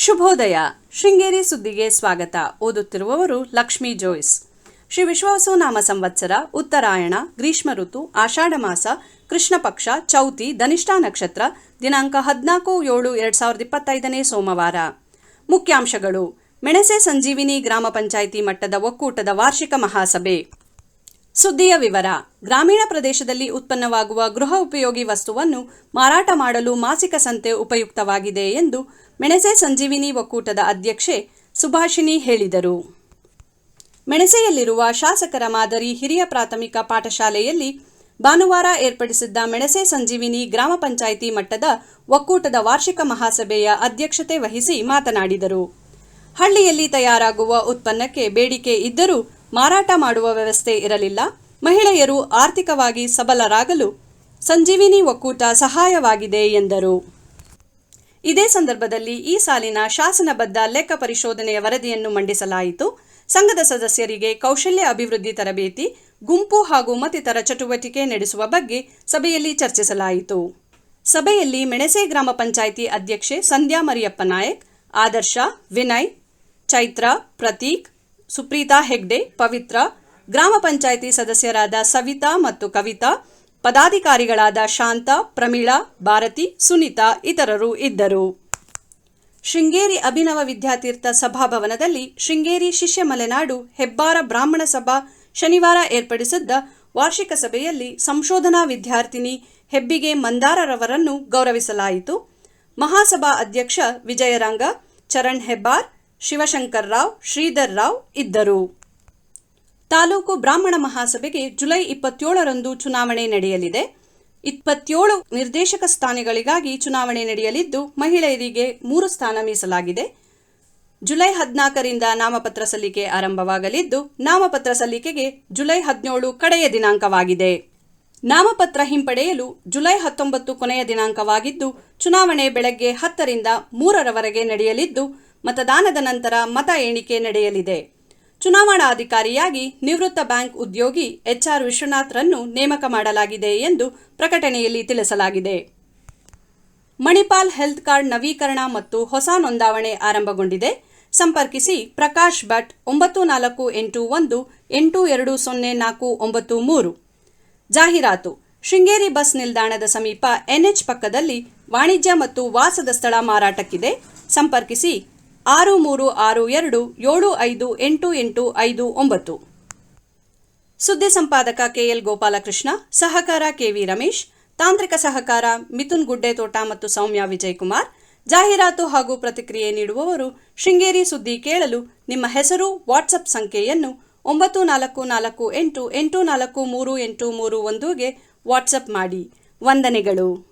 ಶುಭೋದಯ. ಶೃಂಗೇರಿ ಸುದ್ದಿಗೆ ಸ್ವಾಗತ. ಓದುತ್ತಿರುವವರು ಲಕ್ಷ್ಮೀ ಜೋಯಿಸ್. ಶ್ರೀ ವಿಶ್ವಾಸೋ ನಾಮ ಸಂವತ್ಸರ, ಉತ್ತರಾಯಣ, ಗ್ರೀಷ್ಮ ಋತು, ಆಷಾಢ ಮಾಸ, ಕೃಷ್ಣ ಪಕ್ಷ, ಚೌತಿ, ಧನಿಷ್ಠಾ ನಕ್ಷತ್ರ, ದಿನಾಂಕ ಹದಿನಾಲ್ಕು ಏಳು ಎರಡ್ ಸಾವಿರದ ಇಪ್ಪತ್ತೈದನೇ ಸೋಮವಾರ. ಮುಖ್ಯಾಂಶಗಳು. ಮೆಣಸೆ ಸಂಜೀವಿನಿ ಗ್ರಾಮ ಪಂಚಾಯಿತಿ ಮಟ್ಟದ ಒಕ್ಕೂಟದ ವಾರ್ಷಿಕ ಮಹಾಸಭೆ. ಸುದ್ದಿಯ ವಿವರ. ಗ್ರಾಮೀಣ ಪ್ರದೇಶದಲ್ಲಿ ಉತ್ಪನ್ನವಾಗುವ ಗೃಹ ಉಪಯೋಗಿ ವಸ್ತುವನ್ನು ಮಾರಾಟ ಮಾಡಲು ಮಾಸಿಕ ಸಂತೆ ಉಪಯುಕ್ತವಾಗಿದೆ ಎಂದು ಮೆಣಸೆ ಸಂಜೀವಿನಿ ಒಕ್ಕೂಟದ ಅಧ್ಯಕ್ಷೆ ಸುಭಾಷಿಣಿ ಹೇಳಿದರು. ಮೆಣಸೆಯಲ್ಲಿರುವ ಶಾಸಕರ ಮಾದರಿ ಹಿರಿಯ ಪ್ರಾಥಮಿಕ ಪಾಠಶಾಲೆಯಲ್ಲಿ ಭಾನುವಾರ ಏರ್ಪಡಿಸಿದ್ದ ಮೆಣಸೆ ಸಂಜೀವಿನಿ ಗ್ರಾಮ ಪಂಚಾಯಿತಿ ಮಟ್ಟದ ಒಕ್ಕೂಟದ ವಾರ್ಷಿಕ ಮಹಾಸಭೆಯ ಅಧ್ಯಕ್ಷತೆ ವಹಿಸಿ ಮಾತನಾಡಿದರು. ಹಳ್ಳಿಯಲ್ಲಿ ತಯಾರಾಗುವ ಉತ್ಪನ್ನಕ್ಕೆ ಬೇಡಿಕೆ ಇದ್ದರೂ ಮಾರಾಟ ಮಾಡುವ ವ್ಯವಸ್ಥೆ ಇರಲಿಲ್ಲ. ಮಹಿಳೆಯರು ಆರ್ಥಿಕವಾಗಿ ಸಬಲರಾಗಲು ಸಂಜೀವಿನಿ ಒಕ್ಕೂಟ ಸಹಾಯವಾಗಿದೆ ಎಂದರು. ಇದೇ ಸಂದರ್ಭದಲ್ಲಿ ಈ ಸಾಲಿನ ಶಾಸನಬದ್ಧ ಲೆಕ್ಕ ಪರಿಶೋಧನೆಯ ವರದಿಯನ್ನು ಮಂಡಿಸಲಾಯಿತು. ಸಂಘದ ಸದಸ್ಯರಿಗೆ ಕೌಶಲ್ಯ ಅಭಿವೃದ್ಧಿ ತರಬೇತಿ, ಗುಂಪು ಹಾಗೂ ಮತ್ತಿತರ ಚಟುವಟಿಕೆ ನಡೆಸುವ ಬಗ್ಗೆ ಸಭೆಯಲ್ಲಿ ಚರ್ಚಿಸಲಾಯಿತು. ಸಭೆಯಲ್ಲಿ ಮೆಣಸೆ ಗ್ರಾಮ ಪಂಚಾಯಿತಿ ಅಧ್ಯಕ್ಷೆ ಸಂಧ್ಯಾ ಮರಿಯಪ್ಪ ನಾಯಕ್, ಆದರ್ಶ, ವಿನಯ್, ಚೈತ್ರ, ಪ್ರತೀಕ್, ಸುಪ್ರೀತಾ ಹೆಗ್ಡೆ, ಪವಿತ್ರ, ಗ್ರಾಮ ಪಂಚಾಯಿತಿ ಸದಸ್ಯರಾದ ಸವಿತಾ ಮತ್ತು ಕವಿತಾ ಪದಾಧಿಕಾರಿಗಳಾದ ಶಾಂತ, ಪ್ರಮೀಳಾ, ಭಾರತಿ, ಸುನೀತಾ ಇತರರು ಇದ್ದರು. ಶೃಂಗೇರಿ ಅಭಿನವ ವಿದ್ಯಾತೀರ್ಥ ಸಭಾಭವನದಲ್ಲಿ ಶೃಂಗೇರಿ ಶಿಷ್ಯ ಮಲೆನಾಡು ಹೆಬ್ಬಾರ ಬ್ರಾಹ್ಮಣ ಸಭಾ ಶನಿವಾರ ಏರ್ಪಡಿಸಿದ್ದ ವಾರ್ಷಿಕ ಸಭೆಯಲ್ಲಿ ಸಂಶೋಧನಾ ವಿದ್ಯಾರ್ಥಿನಿ ಹೆಬ್ಬಿಗೆ ಮಂದಾರರವರನ್ನು ಗೌರವಿಸಲಾಯಿತು. ಮಹಾಸಭಾ ಅಧ್ಯಕ್ಷ ವಿಜಯರಂಗ, ಚರಣ್ ಹೆಬ್ಬಾರ್, ಶಿವಶಂಕರ್ ರಾವ್, ಶ್ರೀಧರ್ ರಾವ್ ಇದ್ದರು. ತಾಲೂಕು ಬ್ರಾಹ್ಮಣ ಮಹಾಸಭೆಗೆ ಜುಲೈ ಇಪ್ಪತ್ತೇಳರಂದು ಚುನಾವಣೆ ನಡೆಯಲಿದೆ. ಇಪ್ಪತ್ತೇಳು ನಿರ್ದೇಶಕ ಸ್ಥಾನಗಳಿಗಾಗಿ ಚುನಾವಣೆ ನಡೆಯಲಿದ್ದು, ಮಹಿಳೆಯರಿಗೆ ಮೂರು ಸ್ಥಾನ ಮೀಸಲಾಗಿದೆ. ಜುಲೈ ಹದಿನಾಲ್ಕರಿಂದ ನಾಮಪತ್ರ ಸಲ್ಲಿಕೆ ಆರಂಭವಾಗಲಿದ್ದು, ನಾಮಪತ್ರ ಸಲ್ಲಿಕೆಗೆ ಜುಲೈ ಹದಿನೇಳು ಕಡೆಯ ದಿನಾಂಕವಾಗಿದೆ. ನಾಮಪತ್ರ ಹಿಂಪಡೆಯಲು ಜುಲೈ ಹತ್ತೊಂಬತ್ತು ಕೊನೆಯ ದಿನಾಂಕವಾಗಿದ್ದು, ಚುನಾವಣೆ ಬೆಳಗ್ಗೆ ಹತ್ತರಿಂದ ಮೂರರವರೆಗೆ ನಡೆಯಲಿದ್ದು, ಮತದಾನದ ನಂತರ ಮತ ಎಣಿಕೆ ನಡೆಯಲಿದೆ. ಚುನಾವಣಾಧಿಕಾರಿಯಾಗಿ ನಿವೃತ್ತ ಬ್ಯಾಂಕ್ ಉದ್ಯೋಗಿ ಎಚ್ಆರ್ ವಿಶ್ವನಾಥ್ರನ್ನು ನೇಮಕ ಮಾಡಲಾಗಿದೆ ಎಂದು ಪ್ರಕಟಣೆಯಲ್ಲಿ ತಿಳಿಸಲಾಗಿದೆ. ಮಣಿಪಾಲ್ ಹೆಲ್ತ್ ಕಾರ್ಡ್ ನವೀಕರಣ ಮತ್ತು ಹೊಸ ನೋಂದಾವಣೆ ಆರಂಭಗೊಂಡಿದೆ. ಸಂಪರ್ಕಿಸಿ ಪ್ರಕಾಶ್ ಭಟ್ ಒಂಬತ್ತು ನಾಲ್ಕು ಎಂಟು ಒಂದು ಎಂಟು ಎರಡು ಸೊನ್ನೆ ನಾಲ್ಕು ಒಂಬತ್ತು ಮೂರು. ಜಾಹೀರಾತು. ಶೃಂಗೇರಿ ಬಸ್ ನಿಲ್ದಾಣದ ಸಮೀಪ ಎನ್ಎಚ್ ಪಕ್ಕದಲ್ಲಿ ವಾಣಿಜ್ಯ ಮತ್ತು ವಾಸದ ಸ್ಥಳ ಮಾರಾಟಕ್ಕಿದೆ. ಸಂಪರ್ಕಿಸಿ ಆರು ಮೂರು ಆರು ಎರಡು ಏಳು ಐದು ಎಂಟು ಎಂಟು ಐದು ಒಂಬತ್ತು. ಸುದ್ದಿ ಸಂಪಾದಕ ಕೆಎಲ್ ಗೋಪಾಲಕೃಷ್ಣ, ಸಹಕಾರ ಕೆವಿ ರಮೇಶ್, ತಾಂತ್ರಿಕ ಸಹಕಾರ ಮಿಥುನ್ ಗುಡ್ಡೆತೋಟ ಮತ್ತು ಸೌಮ್ಯ ವಿಜಯಕುಮಾರ್, ಜಾಹೀರಾತು ಹಾಗೂ ಪ್ರತಿಕ್ರಿಯೆ ನೀಡುವವರು ಶೃಂಗೇರಿ ಸುದ್ದಿ ಕೇಳಲು ನಿಮ್ಮ ಹೆಸರು, ವಾಟ್ಸಪ್ ಸಂಖ್ಯೆಯನ್ನು ಒಂಬತ್ತು ನಾಲ್ಕು ನಾಲ್ಕು ಎಂಟು ಎಂಟು ನಾಲ್ಕು ಮೂರು ಎಂಟು ಮೂರು ಒಂದುಗೆ ವಾಟ್ಸಪ್ ಮಾಡಿ. ವಂದನೆಗಳು.